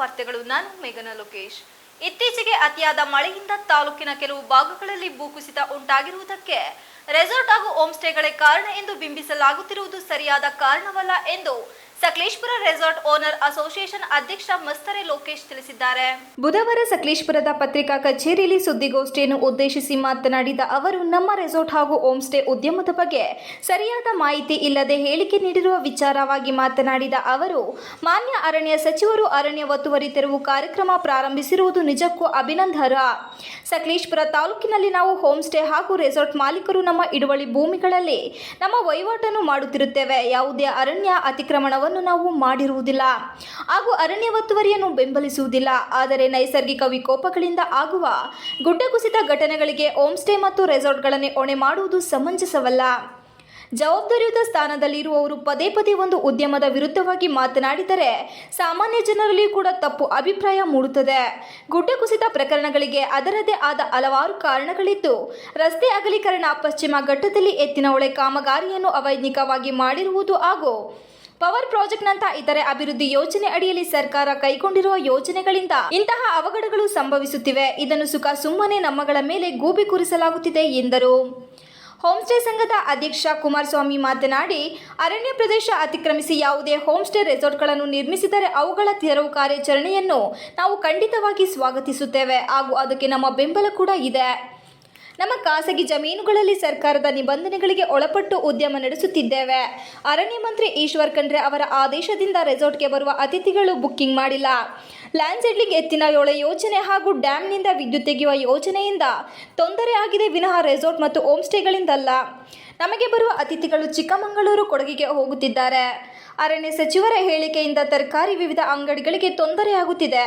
ವಾರ್ತೆಗಳು. ನಾನು ಮೇಘನ ಲೋಕೇಶ್. ಇತ್ತೀಚೆಗೆ ಅತಿಯಾದ ಮಳೆಯಿಂದ ತಾಲೂಕಿನ ಕೆಲವು ಭಾಗಗಳಲ್ಲಿ ಭೂಕುಸಿತ ಉಂಟಾಗಿರುವುದಕ್ಕೆ ರೆಸಾರ್ಟ್ ಹಾಗೂ ಹೋಮ್ ಸ್ಟೇಗಳೇ ಕಾರಣ ಎಂದು ಬಿಂಬಿಸಲಾಗುತ್ತಿರುವುದು ಸರಿಯಾದ ಕಾರಣವಲ್ಲ ಎಂದು ಸಕಲೇಶ್ಪುರ ರೆಸಾರ್ಟ್ ಓನರ್ ಅಸೋಸಿಯೇಷನ್ ಅಧ್ಯಕ್ಷ ಮಸ್ತರೆ ಲೋಕೇಶ್ ತಿಳಿಸಿದ್ದಾರೆ. ಬುಧವಾರ ಸಕಲೇಶ್ಪುರದ ಪತ್ರಿಕಾ ಕಚೇರಿಯಲ್ಲಿ ಸುದ್ದಿಗೋಷ್ಠಿಯನ್ನು ಉದ್ದೇಶಿಸಿ ಮಾತನಾಡಿದ ಅವರು, ನಮ್ಮ ರೆಸಾರ್ಟ್ ಹಾಗೂ ಹೋಮ್ ಸ್ಟೇ ಉದ್ಯಮದ ಬಗ್ಗೆ ಸರಿಯಾದ ಮಾಹಿತಿ ಇಲ್ಲದೆ ಹೇಳಿಕೆ ನೀಡಿರುವ ವಿಚಾರವಾಗಿ ಮಾತನಾಡಿದ ಅವರು, ಮಾನ್ಯ ಅರಣ್ಯ ಸಚಿವರು ಅರಣ್ಯ ಒತ್ತುವರಿ ತೆರವು ಕಾರ್ಯಕ್ರಮ ಪ್ರಾರಂಭಿಸಿರುವುದು ನಿಜಕ್ಕೂ ಅಭಿನಂದರ ಸಕಲೇಶ್ಪುರ ತಾಲೂಕಿನಲ್ಲಿ ನಾವು ಹೋಮ್ ಸ್ಟೇ ಹಾಗೂ ರೆಸಾರ್ಟ್ ಮಾಲೀಕರು ನಮ್ಮ ಇಡುವಳಿ ಭೂಮಿಗಳಲ್ಲಿ ನಮ್ಮ ವಹಿವಾಟನ್ನು ಮಾಡುತ್ತಿರುತ್ತೇವೆ. ಯಾವುದೇ ಅರಣ್ಯ ಅತಿಕ್ರಮಣವನ್ನು ನಾವು ಮಾಡಿರುವುದಿಲ್ಲ. ಹಾಗೂ ಅರಣ್ಯ ಒತ್ತುವರಿಯನ್ನು ಬೆಂಬಲಿಸುವುದಿಲ್ಲ. ಆದರೆ ನೈಸರ್ಗಿಕ ವಿಕೋಪಗಳಿಂದ ಆಗುವ ಗುಡ್ಡ ಕುಸಿತ ಘಟನೆಗಳಿಗೆ ಹೋಮ್ ಸ್ಟೇ ಮತ್ತು ರೆಸಾರ್ಟ್ಗಳನ್ನೇ ಹೊಣೆ ಮಾಡುವುದು ಸಮಂಜಸವಲ್ಲ. ಜವಾಬ್ದಾರಿಯುತ ಸ್ಥಾನದಲ್ಲಿರುವವರು ಪದೇ ಪದೇ ಒಂದು ಉದ್ಯಮದ ವಿರುದ್ಧವಾಗಿ ಮಾತನಾಡಿದರೆ ಸಾಮಾನ್ಯ ಜನರಲ್ಲಿ ಕೂಡ ತಪ್ಪು ಅಭಿಪ್ರಾಯ ಮೂಡುತ್ತದೆ. ಗುಡ್ಡ ಕುಸಿತ ಪ್ರಕರಣಗಳಿಗೆ ಅದರದೇ ಆದ ಹಲವಾರು ಕಾರಣಗಳಿದ್ದು, ರಸ್ತೆ ಅಗಲೀಕರಣ ಪಶ್ಚಿಮ ಘಟ್ಟದಲ್ಲಿ ಎತ್ತಿನ ಹೊಳೆ ಕಾಮಗಾರಿಯನ್ನು ಅವೈಜ್ಞಿಕವಾಗಿ ಮಾಡಿರುವುದು ಹಾಗೂ ಪವರ್ ಪ್ರಾಜೆಕ್ಟ್ನಂತ ಇತರೆ ಅಭಿವೃದ್ಧಿ ಯೋಜನೆ ಅಡಿಯಲ್ಲಿ ಸರ್ಕಾರ ಕೈಗೊಂಡಿರುವ ಯೋಜನೆಗಳಿಂದ ಇಂತಹ ಅವಘಡಗಳು ಸಂಭವಿಸುತ್ತಿವೆ. ಇದನ್ನು ಸುಖ ಸುಮ್ಮನೆ ನಮ್ಮಗಳ ಮೇಲೆ ಗೂಬಿ ಕೂರಿಸಲಾಗುತ್ತಿದೆ ಎಂದರು. ಹೋಮ್ ಸ್ಟೇ ಸಂಘದ ಅಧ್ಯಕ್ಷ ಕುಮಾರಸ್ವಾಮಿ ಮಾತನಾಡಿ, ಅರಣ್ಯ ಪ್ರದೇಶ ಅತಿಕ್ರಮಿಸಿ ಯಾವುದೇ ಹೋಮ್ ಸ್ಟೇ ರೆಸಾರ್ಟ್ಗಳನ್ನು ನಿರ್ಮಿಸಿದರೆ ಅವುಗಳ ತೆರವು ಕಾರ್ಯಾಚರಣೆಯನ್ನು ನಾವು ಖಂಡಿತವಾಗಿ ಸ್ವಾಗತಿಸುತ್ತೇವೆ ಹಾಗೂ ಅದಕ್ಕೆ ನಮ್ಮ ಬೆಂಬಲ ಕೂಡ ಇದೆ. ನಮ್ಮ ಖಾಸಗಿ ಜಮೀನುಗಳಲ್ಲಿ ಸರ್ಕಾರದ ನಿಬಂಧನೆಗಳಿಗೆ ಒಳಪಟ್ಟು ಉದ್ಯಮ ನಡೆಸುತ್ತಿದ್ದೇವೆ. ಅರಣ್ಯ ಮಂತ್ರಿ ಈಶ್ವರ್ ಖಂಡ್ರೆ ಅವರ ಆದೇಶದಿಂದ ರೆಸಾರ್ಟ್ಗೆ ಬರುವ ಅತಿಥಿಗಳು ಬುಕ್ಕಿಂಗ್ ಮಾಡಿಲ್ಲ. ಲ್ಯಾಂಡ್ ಸೆಡ್ಲಿಂಗ್ ಎತ್ತಿನ ಯೋಳೆ ಯೋಜನೆ ಹಾಗೂ ಡ್ಯಾಮ್ನಿಂದ ವಿದ್ಯುತ್ ತೆಗೆಯುವ ಯೋಜನೆಯಿಂದ ತೊಂದರೆ ಆಗಿದೆ. ವಿನಃ ರೆಸಾರ್ಟ್ ಮತ್ತು ಹೋಮ್ ಸ್ಟೇಗಳಿಂದಲ್ಲ ನಮಗೆ ಬರುವ ಅತಿಥಿಗಳು ಚಿಕ್ಕಮಗಳೂರು ಕೊಡಗಿಗೆ ಹೋಗುತ್ತಿದ್ದಾರೆ. ಅರಣ್ಯ ಸಚಿವರ ಹೇಳಿಕೆಯಿಂದ ತರಕಾರಿ ವಿವಿಧ ಅಂಗಡಿಗಳಿಗೆ ತೊಂದರೆಯಾಗುತ್ತಿದೆ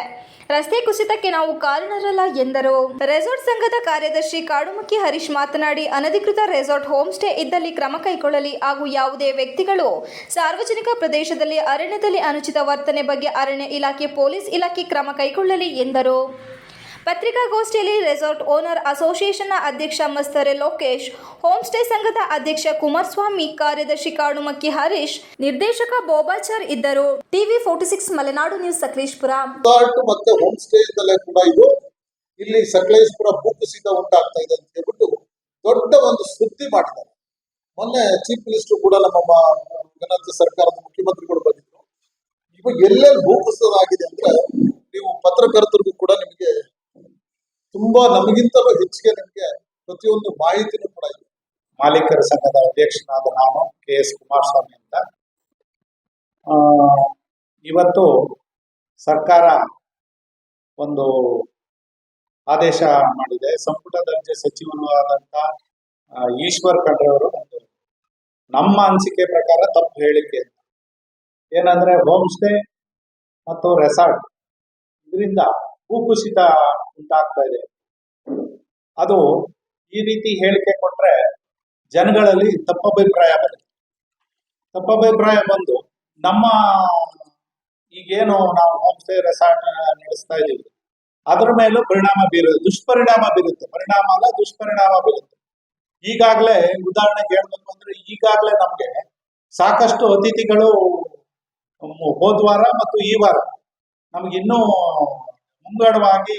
ರಸ್ತೆ ಕುಸಿತಕ್ಕೆ ನಾವು ಕಾರಣರಲ್ಲ ಎಂದರು. ರೆಸಾರ್ಟ್ ಸಂಘದ ಕಾರ್ಯದರ್ಶಿ ಕಾಡುಮುಖಿ ಹರೀಶ್ ಮಾತನಾಡಿ, ಅನಧಿಕೃತ ರೆಸಾರ್ಟ್ ಹೋಮ್ ಸ್ಟೇ ಇದ್ದಲ್ಲಿ ಕ್ರಮ ಕೈಗೊಳ್ಳಲಿ ಹಾಗೂ ಯಾವುದೇ ವ್ಯಕ್ತಿಗಳು ಸಾರ್ವಜನಿಕ ಪ್ರದೇಶದಲ್ಲಿ ಅರಣ್ಯದಲ್ಲಿ ಅನುಚಿತ ವರ್ತನೆ ಬಗ್ಗೆ ಅರಣ್ಯ ಇಲಾಖೆ, ಪೊಲೀಸ್ ಇಲಾಖೆ ಕ್ರಮ ಕೈಗೊಳ್ಳಲಿ ಎಂದರು. ಪತ್ರಿಕಾಗೋಷ್ಠಿಯಲ್ಲಿ ರೆಸಾರ್ಟ್ ಓನರ್ ಅಸೋಸಿಯೇಷನ್ನ ಅಧ್ಯಕ್ಷ ಮಸ್ತರೆ ಲೋಕೇಶ್ ಹೋಮ್ ಸ್ಟೇ ಸಂಘದ ಅಧ್ಯಕ್ಷ ಕುಮಾರಸ್ವಾಮಿ, ಕಾರ್ಯದರ್ಶಿ ಕಾಡುಮಕ್ಕಿ ಹರೀಶ್, ನಿರ್ದೇಶಕ ಬೋಬಾಚಾರ್ ಇದ್ದರು. TV forty six Malenadu news Sakleshpur. ಮತ್ತೆ ಹೋಮ್ ಕೂಡ ಇದು ಇಲ್ಲಿ ಸಕಲೇಶ್ಪುರ ಭೂಕುಸಿತ ಉಂಟಾಗ್ತಾ ಇದೆ ಅಂತ ಹೇಳ್ಬಿಟ್ಟು ದೊಡ್ಡ ಒಂದು ಸುದ್ದಿ ಮಾಡಿದ್ದಾರೆ. ಮೊನ್ನೆ ಚೀಫ್ ಮಿನಿಸ್ಟರ್ ಕೂಡ ನಮ್ಮ ಗಣರಾಜ್ಯ ಸರ್ಕಾರದ ಮುಖ್ಯಮಂತ್ರಿಗಳು ಬಂದಿದ್ರು. ಇವಾಗ ಎಲ್ಲೆಲ್ಲಿ ಭೂಕುಸಿತ ಆಗಿದೆ ಅಂದ್ರೆ ನೀವು ಪತ್ರಕರ್ತರಿಗೂ ಕೂಡ ನಿಮಗೆ ತುಂಬಾ ನಮಗಿಂತಲೂ ಹೆಚ್ಚಿಗೆ ನಮಗೆ ಪ್ರತಿಯೊಂದು ಮಾಹಿತಿನೂ ಕೂಡ ಇದೆ. ಮಾಲೀಕರ ಸಂಘದ ಅಧ್ಯಕ್ಷನಾದ ನಾನು ಕೆ ಎಸ್ ಕುಮಾರಸ್ವಾಮಿ ಅಂತ. ಇವತ್ತು ಸರ್ಕಾರ ಒಂದು ಆದೇಶ ಮಾಡಿದೆ. ಸಂಪುಟ ದರ್ಜೆ ಸಚಿವರು ಆದಂತ ಈಶ್ವರ್ ಖಂಡ್ರೆ ಅವರು ಒಂದು ನಮ್ಮ ಅನಿಸಿಕೆ ಪ್ರಕಾರ ತಪ್ಪು ಹೇಳಿಕೆ ಅಂತ. ಏನಂದ್ರೆ ಹೋಮ್ ಸ್ಟೇ ಮತ್ತು ರೆಸಾರ್ಟ್. ಇದರಿಂದ ಭೂಕುಸಿತ ಉಂಟಾಗ್ತಾ ಇದೆ. ಅದು ಈ ರೀತಿ ಹೇಳಿಕೆ ಕೊಟ್ರೆ ಜನಗಳಲ್ಲಿ ತಪ್ಪಭಿಪ್ರಾಯ ಬರುತ್ತೆ. ತಪ್ಪಭಿಪ್ರಾಯ ಬಂದು ನಮ್ಮ ಈಗೇನು ನಾವು ಹೋಮ್ ಸ್ಟೇ ರೆಸಾರ್ಟ್ ನಡೆಸ್ತಾ ಇದ್ದೀವಿ. ಅದ್ರ ಮೇಲೂ ಪರಿಣಾಮ ಬೀರುತ್ತೆ ದುಷ್ಪರಿಣಾಮ ಬೀರುತ್ತೆ. ಪರಿಣಾಮ ಅಲ್ಲ, ದುಷ್ಪರಿಣಾಮ ಬೀರುತ್ತೆ. ಈಗಾಗಲೇ ಉದಾಹರಣೆಗೆ ಹೇಳ್ಬೇಕು ಅಂದ್ರೆ ಈಗಾಗಲೇ ನಮ್ಗೆ ಸಾಕಷ್ಟು ಅತಿಥಿಗಳು ಹೋದ್ವಾರ ಹೋದ್ ವಾರ ಮತ್ತು ಈ ವಾರ ನಮ್ಗೆ ಇನ್ನೂ ಮುಂಗಡವಾಗಿ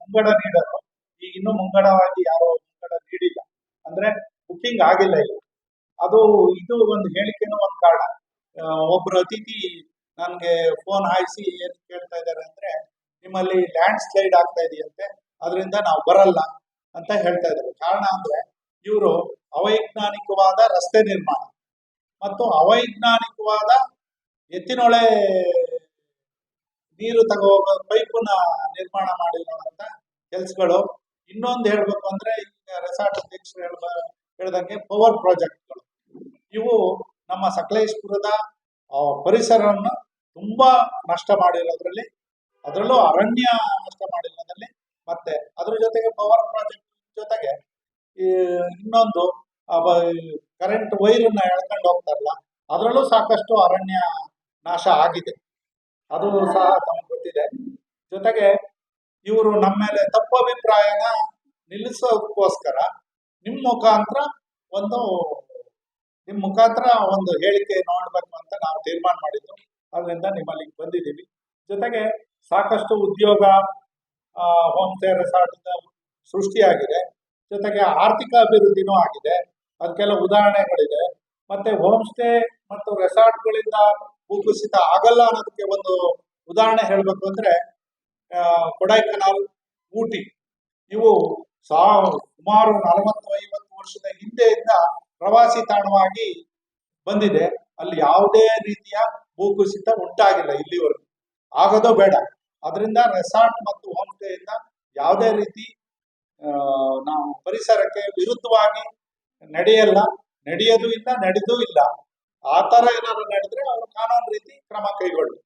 ಮುಂಗಡ ನೀಡಲು ಈಗ ಇನ್ನೂ ಮುಂಗಡವಾಗಿ ಯಾರೋ ಮುಂಗಡ ನೀಡಿಲ್ಲ. ಅಂದ್ರೆ ಬುಕ್ಕಿಂಗ್ ಆಗಿಲ್ಲ ಇಲ್ಲ. ಅದು, ಇದು ಒಂದು ಹೇಳಿಕೆನೂ ಒಂದು ಕಾರಣ. ಒಬ್ರು ಅತಿಥಿ ನನಗೆ ಫೋನ್ ಹಾಯಿಸಿ ಏನು ಕೇಳ್ತಾ ಇದ್ದಾರೆ ಅಂದ್ರೆ, ನಿಮ್ಮಲ್ಲಿ ಲ್ಯಾಂಡ್ ಸ್ಲೈಡ್ ಆಗ್ತಾ ಇದೆಯಂತೆ, ಅದರಿಂದ ನಾವು ಬರಲ್ಲ ಅಂತ ಹೇಳ್ತಾ ಇದ್ದಾರೆ. ಕಾರಣ ಅಂದ್ರೆ, ಇವರು ಅವೈಜ್ಞಾನಿಕವಾದ ರಸ್ತೆ ನಿರ್ಮಾಣ. ಮತ್ತು ಅವೈಜ್ಞಾನಿಕವಾದ ಎತ್ತಿನೊಳೆ ನೀರು ತಗೋಗೋ ಪೈಪನ್ನ ನಿರ್ಮಾಣ ಮಾಡಿರುವಂತ ಕೆಲಸಗಳು. ಇನ್ನೊಂದು ಹೇಳ್ಬೇಕು ಅಂದ್ರೆ ಈಗ ರೆಸಾರ್ಟ್ ಅಧ್ಯಕ್ಷರು ಹೇಳ್ಬ, ಹೇಳ್ದಂಗೆ ಪವರ್ ಪ್ರಾಜೆಕ್ಟ್ಗಳು. ಇವು ನಮ್ಮ ಸಕಲೇಶ್ಪುರದ ಪರಿಸರವನ್ನು ತುಂಬಾ ನಷ್ಟ ಮಾಡಿರೋದ್ರಲ್ಲಿ, ಅದರಲ್ಲೂ ಅರಣ್ಯ ನಷ್ಟ ಮಾಡಿರೋದ್ರಲ್ಲಿ, ಮತ್ತೆ ಅದ್ರ ಜೊತೆಗೆ ಪವರ್ ಪ್ರಾಜೆಕ್ಟ್ ಜೊತೆಗೆ ಇನ್ನೊಂದು ಕರೆಂಟ್ ವೈರನ್ನ ಎಳ್ಕೊಂಡು ಹೋಗ್ತಾರಲ್ಲ, ಅದರಲ್ಲೂ ಸಾಕಷ್ಟು ಅರಣ್ಯ ನಾಶ ಆಗಿದೆ. ಅದು ಸಹ ಗೊತ್ತಿದೆ. ಜೊತೆಗೆ ಇವರು ನಮ್ಮ ಮೇಲೆ ತಪ್ಪು ಅಭಿಪ್ರಾಯನ ನಿಲ್ಲಿಸೋದಕ್ಕೋಸ್ಕರ ನಿಮ್ಮ ಮುಖಾಂತರ ಒಂದು ನಿಮ್ಮ ಮುಖಾಂತರ ಒಂದು ಹೇಳಿಕೆ ನೋಡ್ಬೇಕು ಅಂತ ನಾವು ತೀರ್ಮಾನ ಮಾಡಿದ್ದು. ಅದರಿಂದ ನಿಮ್ಮಲ್ಲಿ ಬಂದಿದ್ದೀವಿ. ಜೊತೆಗೆ ಸಾಕಷ್ಟು ಉದ್ಯೋಗ ಹೋಮ್ ಸ್ಟೇ ರೆಸಾರ್ಟ್ ಸೃಷ್ಟಿಯಾಗಿದೆ. ಜೊತೆಗೆ ಆರ್ಥಿಕ ಅಭಿವೃದ್ಧಿನೂ ಆಗಿದೆ. ಅದಕ್ಕೆಲ್ಲ ಉದಾಹರಣೆಗಳಿದೆ. ಮತ್ತೆ ಹೋಮ್ ಸ್ಟೇ ಮತ್ತು ರೆಸಾರ್ಟ್ಗಳಿಂದ ಭೂಕುಸಿತ ಆಗಲ್ಲ ಅನ್ನೋದಕ್ಕೆ ಒಂದು ಉದಾಹರಣೆ ಹೇಳಬೇಕು ಅಂದ್ರೆ ಕೊಡೈಕನಾಲ್ ಊಟಿ. ಇವು ಸಾ, ಸುಮಾರು ನಲವತ್ತು ಐವತ್ತು ವರ್ಷದ ಹಿಂದೆಯಿಂದ ಪ್ರವಾಸಿ ತಾಣವಾಗಿ ಬಂದಿದೆ. ಅಲ್ಲಿ ಯಾವುದೇ ರೀತಿಯ ಭೂಕುಸಿತ ಉಂಟಾಗಿಲ್ಲ ಇಲ್ಲಿವರೆಗೂ. ಆಗೋದು ಬೇಡ. ಅದರಿಂದ ರೆಸಾರ್ಟ್ ಮತ್ತು ಹೋಮ್ ಸ್ಟೇಯಿಂದ ಯಾವುದೇ ರೀತಿ ನಾವು ಪರಿಸರಕ್ಕೆ ವಿರುದ್ಧವಾಗಿ ನಡೆಯಲ್ಲ. ನಡೆಯೋದು ಇಲ್ಲ, ನಡೆದೂ ಇಲ್ಲ. ಆ ಥರ ಏನಾದ್ರು ನಡೆದ್ರೆ ಅವರು ಕಾನೂನು ರೀತಿ ಕ್ರಮ ಕೈಗೊಳ್ಳಿ.